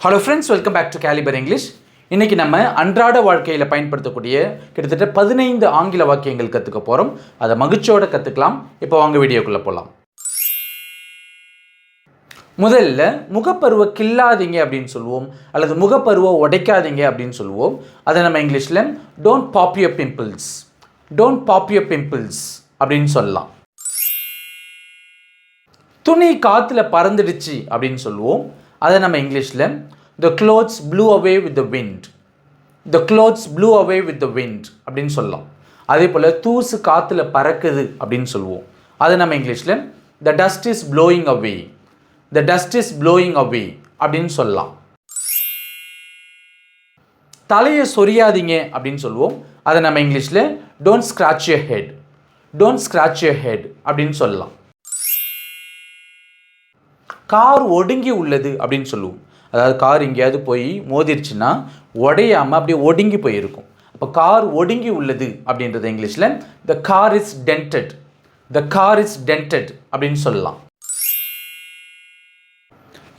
Hello friends welcome back to caliber English இன்றைக்கி நம்ம அன்றாட வாழ்க்கையில் பயன்படுத்தக்கூடிய கிட்டத்தட்ட பதினைந்து ஆங்கில வாக்கியங்கள் கற்றுக்க போகிறோம் அதை மகிழ்ச்சியோடு கற்றுக்கலாம் இப்போ வாங்க வீடியோக்குள்ளே போகலாம் முதல்ல முகப்பருவை கில்லாதீங்க அப்படின்னு சொல்லுவோம். அல்லது முகப்பருவை உடைக்காதீங்க அப்படின்னு சொல்லுவோம். அதை நம்ம இங்கிலீஷில் don't pop pimples don't pop pimples அப்படின்னு சொல்லலாம். துணி காற்றுல பறந்துடுச்சு அப்படின்னு சொல்லுவோம். அதை நம்ம இங்கிலீஷில் the clothes blew away with the wind the clothes blew away with the wind அப்படின்னு சொல்லலாம். அதே போல் தூசு காற்றுல பறக்குது அப்படின்னு சொல்லுவோம். அதை நம்ம இங்கிலீஷில் the dust is blowing away the dust is blowing away அப்படின்னு சொல்லலாம். தலையை சொரியாதீங்க அப்படின்னு சொல்லுவோம். அதை நம்ம இங்கிலீஷில் don't scratch your head don't scratch your head அப்படின்னு சொல்லலாம். கார் ஒடுங்கி உள்ளது அப்படின்னு சொல்லுவோம். அதாவது கார் எங்கேயாவது போய் மோதிருச்சுன்னா உடையாமல் அப்படியே ஒடுங்கி போயிருக்கும். அப்போ கார் ஒடுங்கி உள்ளது அப்படின்றது இங்கிலீஷில் the car is dented the car is dented அப்படின்னு சொல்லலாம்.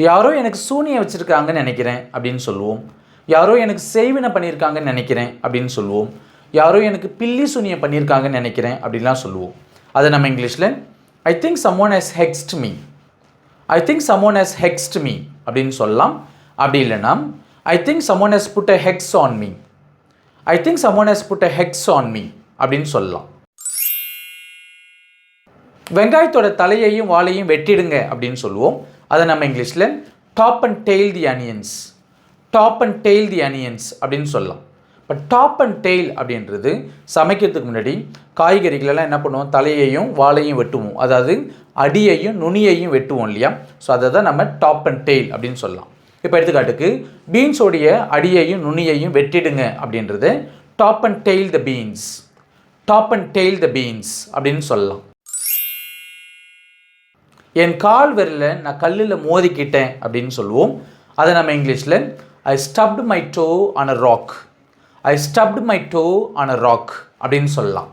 யாரோ எனக்கு சூனியம் வச்சுருக்காங்கன்னு நினைக்கிறேன் அப்படின்னு சொல்லுவோம். யாரோ எனக்கு செய்வினை பண்ணியிருக்காங்கன்னு நினைக்கிறேன் அப்படின்னு சொல்லுவோம். யாரோ எனக்கு பில்லி சூனியம் பண்ணியிருக்காங்கன்னு நினைக்கிறேன் அப்படின்லாம் சொல்லுவோம். அதை நம்ம இங்கிலீஷில் I think someone has hexed me I think someone has hexed me அப்படின்னு சொல்லலாம். அப்படி இல்லைன்னா I think someone has put a hex on me I think someone has put a hex on me அப்படின்னு சொல்லலாம். வெங்காயத்தோட தலையையும் வாழையும் வெட்டிடுங்க அப்படின்னு சொல்லுவோம். அதை நம்ம இங்கிலீஷில் top and tail the onions top and tail the onions அப்படின்னு சொல்லலாம். இப்போ டாப் அண்ட் டெய்ல் அப்படின்றது சமைக்கிறதுக்கு முன்னாடி காய்கறிகளெல்லாம் என்ன பண்ணுவோம்? தலையையும் வாழையும் வெட்டுவோம். அதாவது அடியையும் நுனியையும் வெட்டுவோம் இல்லையா? ஸோ அதை தான் நம்ம டாப் அண்ட் டெய்ல் அப்படின்னு சொல்லலாம். இப்போ எடுத்துக்காட்டுக்கு பீன்ஸோடைய அடியையும் நுனியையும் வெட்டிடுங்க அப்படின்றது top and tail the beans top and tail the beans அப்படின்னு சொல்லலாம். என் கால் விரல நான் கல்லில் மோதிக்கிட்டேன் அப்படின்னு சொல்லுவோம். அதை நம்ம இங்கிலீஷில் I stubbed my toe on a rock I stubbed my toe on a rock அப்படின்னு சொல்லலாம்.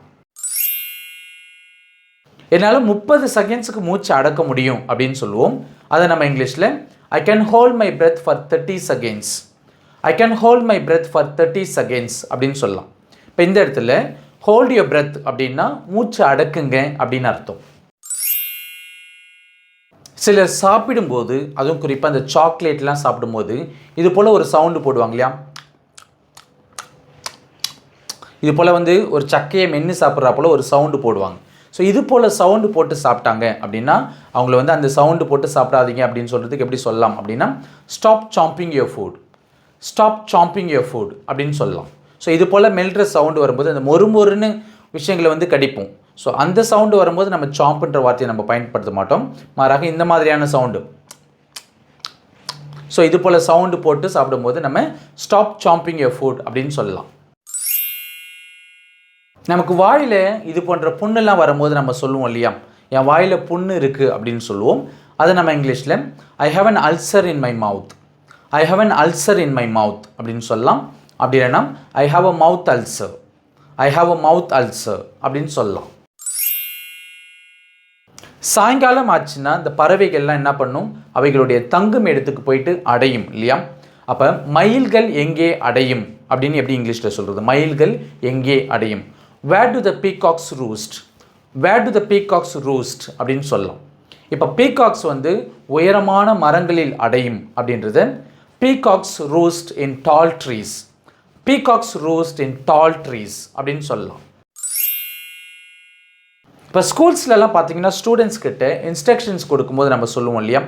என்னால் முப்பது செகண்ட்ஸுக்கு மூச்சு அடக்க முடியும் அப்படின்னு சொல்லுவோம். அதை நம்ம இங்கிலீஷில் I can hold my breath for thirty seconds I can hold my breath for thirty seconds அப்படின்னு சொல்லலாம். இப்போ இந்த இடத்துல ஹோல்ட் யுவர் பிரெத் அப்படின்னா மூச்சு அடக்குங்க அப்படின்னு அர்த்தம். சிலர் சாப்பிடும்போது அதுவும் குறிப்பாக அந்த சாக்லேட்லாம் சாப்பிடும்போது இது போல் ஒரு சவுண்டு போடுவாங்க இல்லையா? இது போல் வந்து ஒரு சக்கையை மென்று சாப்பிட்றா போல் ஒரு சவுண்டு போடுவாங்க. ஸோ இது போல் சவுண்டு போட்டு சாப்பிட்டாங்க அப்படின்னா அவங்கள வந்து அந்த சவுண்டு போட்டு சாப்பிடாதீங்க அப்படின்னு சொல்கிறதுக்கு எப்படி சொல்லலாம் அப்படின்னா stop chomping your food stop chomping your food அப்படின்னு சொல்லலாம். ஸோ இது போல் மெல்ற சவுண்டு வரும்போது அந்த மொறு மொறுன்னு விஷயங்களை வந்து கடிப்போம். ஸோ அந்த சவுண்டு வரும்போது நம்ம சாம்புன்ற வார்த்தையை நம்ம பயன்படுத்த மாட்டோம். மாறாக இந்த மாதிரியான சவுண்டு ஸோ இது போல் சவுண்டு போட்டு சாப்பிடும்போது நம்ம ஸ்டாப் சாம்பிங் யோர் ஃபுட் அப்படின்னு சொல்லலாம். நமக்கு வாயில் இது போன்ற புண்ணெல்லாம் வரும்போது நம்ம சொல்லுவோம் இல்லையா? என் வாயில் புண்ணு இருக்குது அப்படின்னு சொல்லுவோம். அதை நம்ம இங்கிலீஷில் I have an ulcer in my mouth I have an ulcer in my mouth அப்படின்னு சொல்லலாம். அப்படி இல்லைன்னா I have a mouth ulcer I have a mouth ulcer அப்படின்னு சொல்லலாம். சாயங்காலம் ஆச்சுன்னா இந்த பறவைகள்லாம் என்ன பண்ணும்? அவைகளுடைய தங்கும் இடத்துக்கு போயிட்டு அடையும் இல்லையா? அப்போ மயில்கள் எங்கே அடையும்? அப்படின்னு எப்படி இங்கிலீஷில் சொல்கிறது மயில்கள் எங்கே அடையும்? Where do the peacocks roost where do the peacocks roost அப்படின்னு சொல்லலாம். இப்போ பீகாக்ஸ் வந்து உயரமான மரங்களில் அடையும் அப்படின்றது peacocks roost in tall trees peacocks roost in tall trees அப்படின்னு சொல்லலாம். இப்போ ஸ்கூல்ஸ்லலாம் பார்த்தீங்கன்னா ஸ்டூடெண்ட்ஸ் கிட்ட இன்ஸ்ட்ரக்ஷன்ஸ் கொடுக்கும்போது நம்ம சொல்லுவோம் இல்லையா?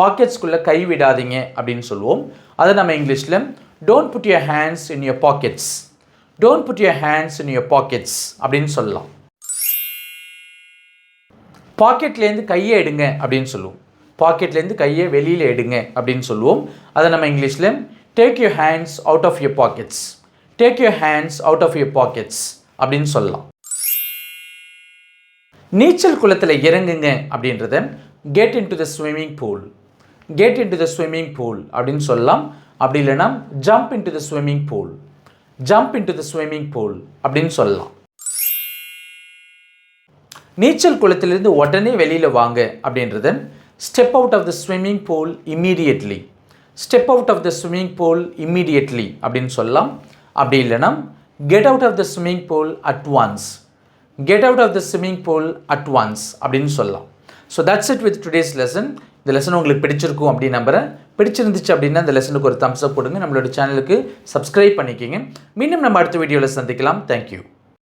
பாக்கெட்ஸ்குள்ளே கை விடாதீங்க அப்படின்னு சொல்லுவோம். அதை நம்ம இங்கிலீஷில் don't put your hands in your pockets don't put your hands in your pockets அப்படின்னு சொல்லலாம். பாக்கெட்லேருந்து கையை எடுங்க அப்படின்னு சொல்லுவோம். பாக்கெட்லேருந்து கையை வெளியில் எடுங்க அப்படின்னு சொல்லுவோம். அதை நம்ம இங்கிலீஷில் take your hands out of your pockets take your hands out of your pockets அப்படின்னு சொல்லலாம். நீச்சல் குளத்தில் இறங்குங்க அப்படின்றத get into the swimming pool get into the swimming pool அப்படின்னு சொல்லலாம். அப்படி இல்லைன்னா jump into the swimming pool jump into the swimming pool அப்படின்னு சொல்லலாம். நீச்சல் குளத்திலிருந்து உடனே வெளியில் வாங்க அப்படின்றத step out of the swimming pool immediately step out of the swimming pool immediately அப்படின்னு சொல்லலாம். அப்படி இல்லைன்னா get out of the swimming pool at once get out of the swimming pool at once அப்படின்னு சொல்லலாம். So that's it with today's lesson இந்த lesson உங்களுக்கு பிடிச்சிருக்கும் அப்படின்னு நம்புறேன். பிடிச்சிருந்துச்சு அப்படின்னா இந்த லெசனுக்கு ஒரு தம்ஸ் அப் கொடுங்க. நம்மளோட சேனலுக்கு சப்ஸ்கிரைப் பண்ணிக்கிங்க. மீண்டும் நம்ம அடுத்த வீடியோவில் சந்திக்கலாம். தேங்க்யூ